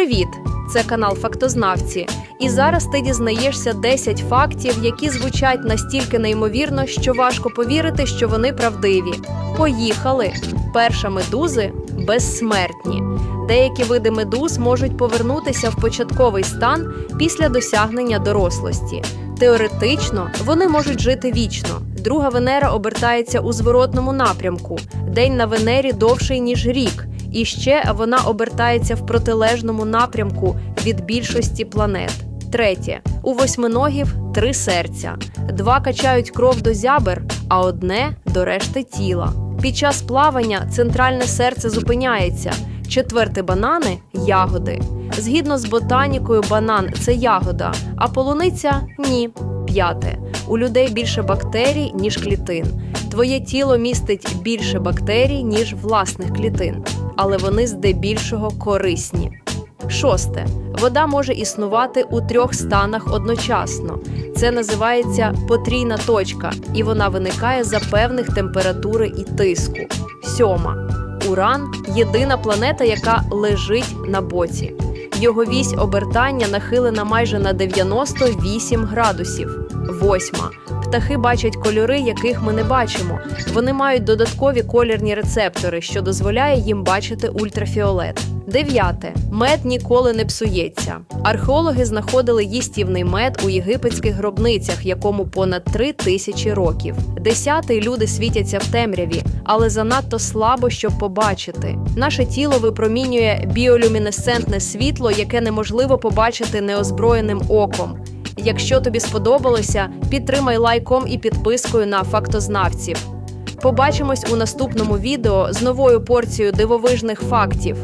Привіт! Це канал Фактознавці. І зараз ти дізнаєшся 10 фактів, які звучать настільки неймовірно, що важко повірити, що вони правдиві. Поїхали! Перша медузи безсмертні. Деякі види медуз можуть повернутися в початковий стан після досягнення дорослості. Теоретично вони можуть жити вічно. Друга Венера обертається у зворотному напрямку. День на Венері довший ніж рік. І ще вона обертається в протилежному напрямку від більшості планет. Третє у восьминогів три серця. Два качають кров до зябер, а одне до решти тіла. Під час плавання центральне серце зупиняється. Четверте банани ягоди. Згідно з ботанікою, банан це ягода, а полуниця ні. П'яте. У людей більше бактерій, ніж клітин. Твоє тіло містить більше бактерій, ніж власних клітин, але вони здебільшого корисні. Шосте. Вода може існувати у трьох станах одночасно. Це називається потрійна точка, і вона виникає за певних температури і тиску. Сьома. Уран єдина планета, яка лежить на боці. Його вісь обертання нахилена майже на 98 градусів. Восьма. Птахи бачать кольори, яких ми не бачимо. Вони мають додаткові колірні рецептори, що дозволяє їм бачити ультрафіолет. Дев'яте мед ніколи не псується. Археологи знаходили їстівний мед у єгипетських гробницях, якому понад три тисячі років. Десятий люди світяться в темряві, але занадто слабо, щоб побачити. Наше тіло випромінює біолюмінесцентне світло, яке неможливо побачити неозброєним оком. Якщо тобі сподобалося, підтримай лайком і підпискою на фактознавців. Побачимось у наступному відео з новою порцією дивовижних фактів.